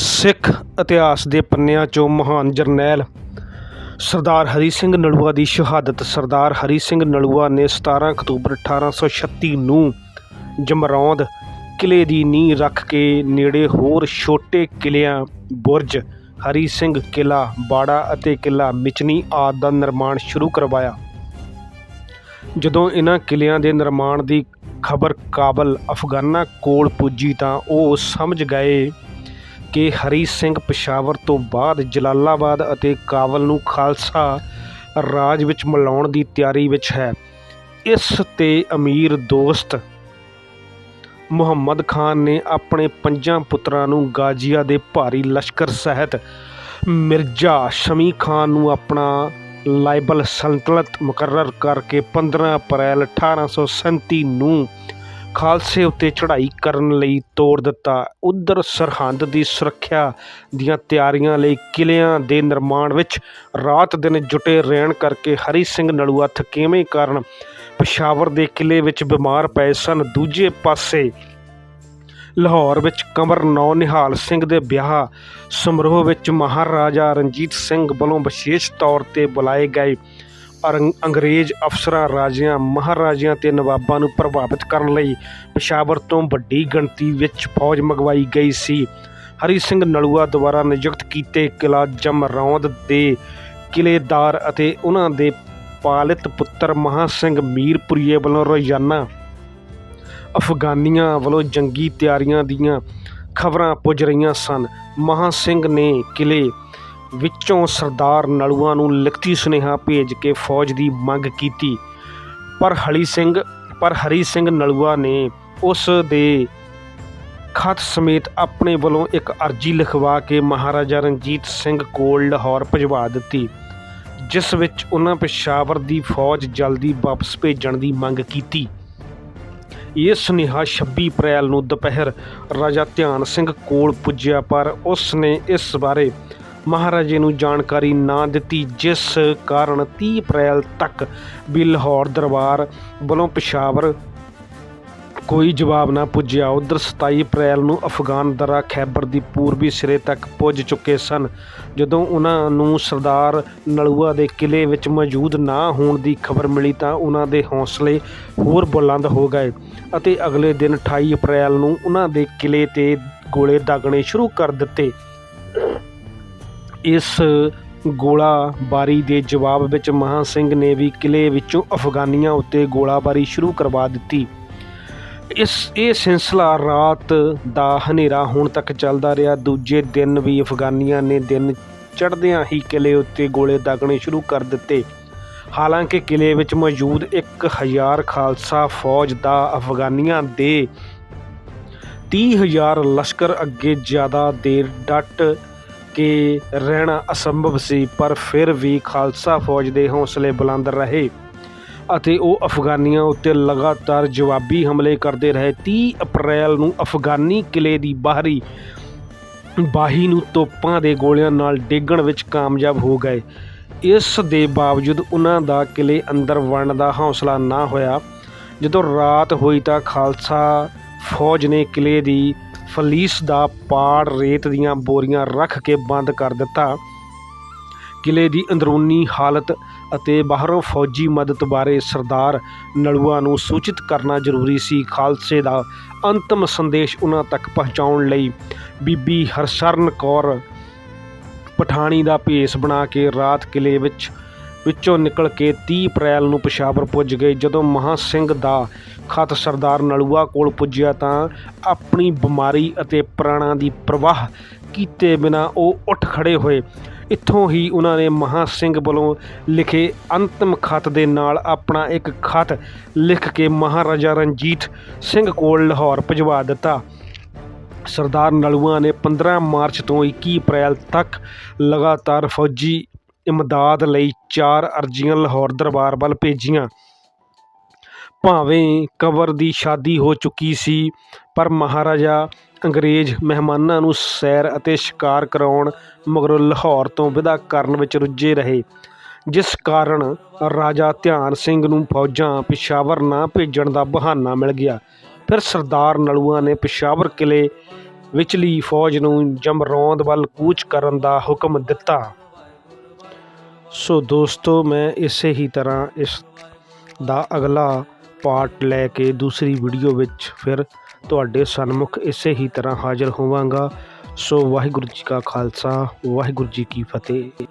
ਸਿੱਖ ਇਤਿਹਾਸ ਦੇ ਪੰਨਿਆਂ 'ਚੋਂ ਮਹਾਨ ਜਰਨੈਲ ਸਰਦਾਰ ਹਰੀ ਸਿੰਘ ਨਲੂਆ ਦੀ ਸ਼ਹਾਦਤ। ਸਰਦਾਰ ਹਰੀ ਸਿੰਘ ਨਲੂਆ ਨੇ 17 ਅਕਤੂਬਰ 1836 ਨੂੰ ਜਮਰੌਂਦ ਕਿਲੇ ਦੀ ਨੀਂਹ ਰੱਖ ਕੇ ਨੇੜੇ ਹੋਰ ਛੋਟੇ ਕਿਲਿਆਂ ਬੁਰਜ, ਹਰੀ ਸਿੰਘ ਕਿਲਾ ਬਾੜਾ ਅਤੇ ਕਿਲਾ ਮਿਚਨੀ ਆਦਿ ਦਾ ਨਿਰਮਾਣ ਸ਼ੁਰੂ ਕਰਵਾਇਆ। ਜਦੋਂ ਇਹਨਾਂ ਕਿਲਿਆਂ ਦੇ ਨਿਰਮਾਣ ਦੀ ਖਬਰ ਕਾਬਲ ਅਫਗਾਨਾਂ ਕੋਲ ਪੁੱਜੀ ਤਾਂ ਉਹ ਸਮਝ ਗਏ ਕਿ ਹਰੀ ਸਿੰਘ ਪਸ਼ਾਵਰ ਤੋਂ ਬਾਅਦ ਜਲਾਲਾਬਾਦ ਅਤੇ ਕਾਬਲ ਨੂੰ ਖਾਲਸਾ ਰਾਜ ਵਿੱਚ ਮਿਲਾਉਣ ਦੀ ਤਿਆਰੀ ਵਿੱਚ ਹੈ। ਇਸ ਤੇ ਅਮੀਰ ਦੋਸਤ ਮੁਹੰਮਦ ਖਾਨ ਨੇ ਆਪਣੇ ਪੰਜਾਂ ਪੁੱਤਰਾਂ ਨੂੰ ਗਾਜ਼ੀਆ ਦੇ ਭਾਰੀ ਲਸ਼ਕਰ ਸਹਿਤ ਮਿਰਜ਼ਾ ਸ਼ਮੀ ਖਾਨ ਨੂੰ ਆਪਣਾ ਲਾਇਬਲ ਸਲਤਨਤ ਮੁਕਰਰ ਕਰਕੇ 15 ਅਪ੍ਰੈਲ 1837 ਨੂੰ ਖਾਲਸੇ ਉੱਤੇ ਚੜ੍ਹਾਈ ਕਰਨ ਲਈ ਤੋੜ ਦਿੱਤਾ। ਉਧਰ ਸਰਹੰਦ ਦੀ ਸੁਰੱਖਿਆ ਦੀਆਂ ਤਿਆਰੀਆਂ ਲਈ ਕਿਲਿਆਂ ਦੇ ਨਿਰਮਾਣ ਵਿੱਚ ਰਾਤ ਦਿਨ ਜੁਟੇ ਰਹਿਣ ਕਰਕੇ ਹਰੀ ਸਿੰਘ ਨਲੂਆ ਥਕੇਵੇਂ ਕਾਰਨ ਪਸ਼ਾਵਰ ਦੇ ਕਿਲੇ ਵਿੱਚ ਬਿਮਾਰ ਪਏ ਸਨ। ਦੂਜੇ ਪਾਸੇ ਲਾਹੌਰ ਵਿੱਚ ਕਮਰ ਨੌ ਨਿਹਾਲ ਸਿੰਘ ਦੇ ਵਿਆਹ ਸਮਾਰੋਹ ਵਿੱਚ ਮਹਾਰਾਜਾ ਰਣਜੀਤ ਸਿੰਘ ਵੱਲੋਂ ਵਿਸ਼ੇਸ਼ ਤੌਰ ਤੇ ਬੁਲਾਏ ਗਏ। ਅੰਗਰੇਜ਼ ਅਫਸਰਾਂ ਰਾਜਿਆਂ, ਮਹਾਰਾਜਿਆਂ ਤੇ ਨਵਾਬਾਂ ਨੂੰ ਪ੍ਰਭਾਵਿਤ ਕਰਨ ਲਈ ਪਸ਼ਾਵਰ ਤੋਂ ਵੱਡੀ ਗਿਣਤੀ ਵਿੱਚ ਫੌਜ ਮੰਗਵਾਈ ਗਈ ਸੀ। ਹਰੀ ਸਿੰਘ ਨਲੂਆ ਦੁਆਰਾ ਨਿਯੁਕਤ ਕੀਤੇ ਕਿਲਾ ਜਮਰੌਂਦ ਦੇ ਕਿਲੇਦਾਰ ਅਤੇ ਉਹਨਾਂ ਦੇ ਪਾਲਿਤ ਪੁੱਤਰ ਮਹਾ ਸਿੰਘ ਮੀਰਪੁਰੀਏ ਵੱਲੋਂ ਰੋਜ਼ਾਨਾ ਅਫਗਾਨੀਆਂ ਵੱਲੋਂ ਜੰਗੀ ਤਿਆਰੀਆਂ ਦੀਆਂ ਖਬਰਾਂ ਪੁੱਜ ਰਹੀਆਂ ਸਨ। ਮਹਾ ਸਿੰਘ ਨੇ ਕਿਲੇ ਵਿੱਚੋਂ ਸਰਦਾਰ ਨਲੂਆ ਨੂੰ ਲਿਖਤੀ ਸੁਨੇਹਾ ਭੇਜ ਕੇ ਫੌਜ ਦੀ ਮੰਗ ਕੀਤੀ। ਪਰ ਹਲੀ ਸਿੰਘ, ਪਰ ਹਰੀ ਸਿੰਘ ਨਲੂਆ ਨੇ ਉਸ ਦੇ ਖਤ ਸਮੇਤ ਆਪਣੇ ਵੱਲੋਂ ਇੱਕ ਅਰਜ਼ੀ ਲਿਖਵਾ ਕੇ ਮਹਾਰਾਜਾ ਰਣਜੀਤ ਸਿੰਘ ਕੋਲ ਲਾਹੌਰ ਭਜਵਾ ਦਿੱਤੀ, ਜਿਸ ਵਿੱਚ ਉਹਨਾਂ ਪੇਸ਼ਾਵਰ ਦੀ ਫੌਜ ਜਲਦੀ ਵਾਪਸ ਭੇਜਣ ਦੀ ਮੰਗ ਕੀਤੀ। ਇਹ ਸੁਨੇਹਾ 26 ਅਪ੍ਰੈਲ ਨੂੰ ਦੁਪਹਿਰ ਰਾਜਾ ਧਿਆਨ ਸਿੰਘ ਕੋਲ ਪੁੱਜਿਆ, ਪਰ ਉਸ ਨੇ ਇਸ ਬਾਰੇ ਮਹਾਰਾਜੇ ਨੂੰ ਜਾਣਕਾਰੀ ਨਾ ਦਿੱਤੀ, ਜਿਸ ਕਾਰਨ 30 ਅਪ੍ਰੈਲ ਤੱਕ ਵੀ ਲਾਹੌਰ ਦਰਬਾਰ ਵੱਲੋਂ ਪਸ਼ਾਵਰ ਕੋਈ ਜਵਾਬ ਨਾ ਪੁੱਜਿਆ। ਉਧਰ 27 ਅਪ੍ਰੈਲ ਨੂੰ ਅਫਗਾਨ ਦਰਾ ਖੈਬਰ ਦੀ ਪੂਰਬੀ ਸਿਰੇ ਤੱਕ ਪੁੱਜ ਚੁੱਕੇ ਸਨ। ਜਦੋਂ ਉਹਨਾਂ ਨੂੰ ਸਰਦਾਰ ਨਲੂਆ ਦੇ ਕਿਲੇ ਵਿੱਚ ਮੌਜੂਦ ਨਾ ਹੋਣ ਦੀ ਖਬਰ ਮਿਲੀ ਤਾਂ ਉਹਨਾਂ ਦੇ ਹੌਸਲੇ ਹੋਰ ਬੁਲੰਦ ਹੋ ਗਏ ਅਤੇ ਅਗਲੇ ਦਿਨ 28 ਅਪ੍ਰੈਲ ਨੂੰ ਉਹਨਾਂ ਦੇ ਕਿਲੇ ਤੇ ਗੋਲੇ ਦਾਗਣੇ ਸ਼ੁਰੂ ਕਰ ਦਿੱਤੇ। ਇਸ ਗੋਲਾਬਾਰੀ ਦੇ ਜਵਾਬ ਵਿੱਚ ਮਹਾਂ ਸਿੰਘ ਨੇ ਵੀ ਕਿਲ੍ਹੇ ਵਿੱਚੋਂ ਅਫਗਾਨੀਆਂ ਉੱਤੇ ਗੋਲਾਬਾਰੀ ਸ਼ੁਰੂ ਕਰਵਾ ਦਿੱਤੀ। ਇਸ, ਇਹ ਸਿਲਸਿਲਾ ਰਾਤ ਦਾ ਹਨੇਰਾ ਹੋਣ ਤੱਕ ਚੱਲਦਾ ਰਿਹਾ। ਦੂਜੇ ਦਿਨ ਵੀ ਅਫਗਾਨੀਆਂ ਨੇ ਦਿਨ ਚੜ੍ਹਦਿਆਂ ਹੀ ਕਿਲ੍ਹੇ ਉੱਤੇ ਗੋਲੇ ਦਾਗਣੇ ਸ਼ੁਰੂ ਕਰ ਦਿੱਤੇ। ਹਾਲਾਂਕਿ ਕਿਲ੍ਹੇ ਵਿੱਚ ਮੌਜੂਦ 1000 ਖਾਲਸਾ ਫੌਜ ਦਾ ਅਫਗਾਨੀਆਂ ਦੇ 30000 ਲਸ਼ਕਰ ਅੱਗੇ ਜ਼ਿਆਦਾ ਦੇਰ ਡਟ ਕਿ ਰਹਿਣਾ ਅਸੰਭਵ ਸੀ, ਪਰ ਫਿਰ ਵੀ ਖਾਲਸਾ ਫੌਜ ਦੇ ਹੌਸਲੇ ਬੁਲੰਦ ਰਹੇ ਅਤੇ ਉਹ ਅਫਗਾਨੀਆਂ ਉੱਤੇ ਲਗਾਤਾਰ ਜਵਾਬੀ ਹਮਲੇ ਕਰਦੇ ਰਹੇ। 30 ਅਪ੍ਰੈਲ ਨੂੰ ਅਫਗਾਨੀ ਕਿਲੇ ਦੀ ਬਾਹਰੀ ਬਾਹੀ ਨੂੰ ਤੋਪਾਂ ਦੇ ਗੋਲਿਆਂ ਨਾਲ ਡੇਗਣ ਵਿੱਚ ਕਾਮਯਾਬ ਹੋ ਗਏ। ਇਸ ਦੇ ਬਾਵਜੂਦ ਉਹਨਾਂ ਦਾ ਕਿਲੇ ਅੰਦਰ ਵੜਨ ਦਾ ਹੌਸਲਾ ਨਾ ਹੋਇਆ। ਜਦੋਂ ਰਾਤ ਹੋਈ ਤਾਂ ਖਾਲਸਾ ਫੌਜ ਨੇ ਕਿਲੇ ਦੀ ਫਲੀਸ ਦਾ ਪਾੜ ਰੇਤ ਦੀਆਂ ਬੋਰੀਆਂ ਰੱਖ ਕੇ ਬੰਦ ਕਰ ਦਿੱਤਾ। ਕਿਲੇ ਦੀ ਅੰਦਰੂਨੀ ਹਾਲਤ ਅਤੇ ਬਾਹਰੋਂ ਫੌਜੀ ਮਦਦ ਬਾਰੇ ਸਰਦਾਰ ਨਲੂਆ ਨੂੰ ਸੂਚਿਤ ਕਰਨਾ ਜ਼ਰੂਰੀ ਸੀ। ਖਾਲਸੇ ਦਾ ਅੰਤਮ ਸੰਦੇਸ਼ ਉਹਨਾਂ ਤੱਕ ਪਹੁੰਚਾਉਣ ਲਈ ਬੀਬੀ ਹਰਸ਼ਰਨ ਕੌਰ ਪਠਾਣੀ ਦਾ ਭੇਸ ਬਣਾ ਕੇ ਰਾਤ ਕਿਲੇ ਵਿੱਚ ਵਿੱਚੋਂ ਨਿਕਲ ਕੇ 30 ਅਪ੍ਰੈਲ ਨੂੰ ਪਸ਼ਾਵਰ ਪੁੱਜ ਗਏ। ਜਦੋਂ ਮਹਾ ਸਿੰਘ ਦਾ ਖਤ ਸਰਦਾਰ ਨਲੂਆ ਕੋਲ ਪੁੱਜਿਆ ਤਾਂ ਆਪਣੀ ਬਿਮਾਰੀ ਅਤੇ ਪ੍ਰਾਣਾਂ ਦੀ ਪ੍ਰਵਾਹ ਕੀਤੇ ਬਿਨਾ ਉਹ ਉੱਠ ਖੜੇ ਹੋਏ। ਇੱਥੋਂ ਹੀ ਉਹਨਾਂ ਨੇ ਮਹਾ ਸਿੰਘ ਵੱਲੋਂ ਲਿਖੇ ਅੰਤਮ ਖਤ ਦੇ ਨਾਲ ਆਪਣਾ ਇੱਕ ਖਤ ਲਿਖ ਕੇ ਮਹਾਰਾਜਾ ਰਣਜੀਤ ਸਿੰਘ ਕੋਲ ਲਾਹੌਰ ਭਜਵਾ ਦਿੱਤਾ। ਸਰਦਾਰ ਨਲੂਆ ਨੇ 15 ਮਾਰਚ ਤੋਂ 21 ਅਪ੍ਰੈਲ ਤੱਕ ਲਗਾਤਾਰ ਫੌਜੀ ਇਮਦਾਦ ਲਈ ਚਾਰ ਅਰਜ਼ੀਆਂ ਲਾਹੌਰ ਦਰਬਾਰ ਵੱਲ ਭੇਜੀਆਂ। ਭਾਵੇਂ ਕਵਰ ਦੀ ਸ਼ਾਦੀ ਹੋ ਚੁੱਕੀ ਸੀ, ਪਰ ਮਹਾਰਾਜਾ ਅੰਗਰੇਜ਼ ਮਹਿਮਾਨਾਂ ਨੂੰ ਸੈਰ ਅਤੇ ਸ਼ਿਕਾਰ ਕਰਾਉਣ ਮਗਰੋਂ ਲਾਹੌਰ ਤੋਂ ਵਿਦਾ ਕਰਨ ਵਿੱਚ ਰੁੱਝੇ ਰਹੇ, ਜਿਸ ਕਾਰਨ ਰਾਜਾ ਧਿਆਨ ਸਿੰਘ ਨੂੰ ਫੌਜਾਂ ਪਿਸ਼ਾਵਰ ਨਾ ਭੇਜਣ ਦਾ ਬਹਾਨਾ ਮਿਲ ਗਿਆ। ਫਿਰ ਸਰਦਾਰ ਨਲੂਆ ਨੇ ਪਿਸ਼ਾਵਰ ਕਿਲੇ ਵਿਚਲੀ ਫੌਜ ਨੂੰ ਜਮਰੌਂਦ ਵੱਲ ਕੂਚ ਕਰਨ ਦਾ ਹੁਕਮ ਦਿੱਤਾ। ਸੋ ਦੋਸਤੋ, ਮੈਂ ਇਸੇ ਹੀ ਤਰ੍ਹਾਂ ਇਸ ਦਾ ਅਗਲਾ ਪਾਰਟ ਲੈ ਕੇ ਦੂਸਰੀ ਵੀਡੀਓ ਵਿੱਚ ਫਿਰ ਤੁਹਾਡੇ ਸਨਮੁਖ ਇਸੇ ਹੀ ਤਰ੍ਹਾਂ ਹਾਜ਼ਰ ਹੋਵਾਂਗਾ। ਸੋ ਵਾਹਿਗੁਰੂ ਜੀ ਕਾ ਖਾਲਸਾ, ਵਾਹਿਗੁਰੂ ਜੀ ਕੀ ਫਤਿਹ।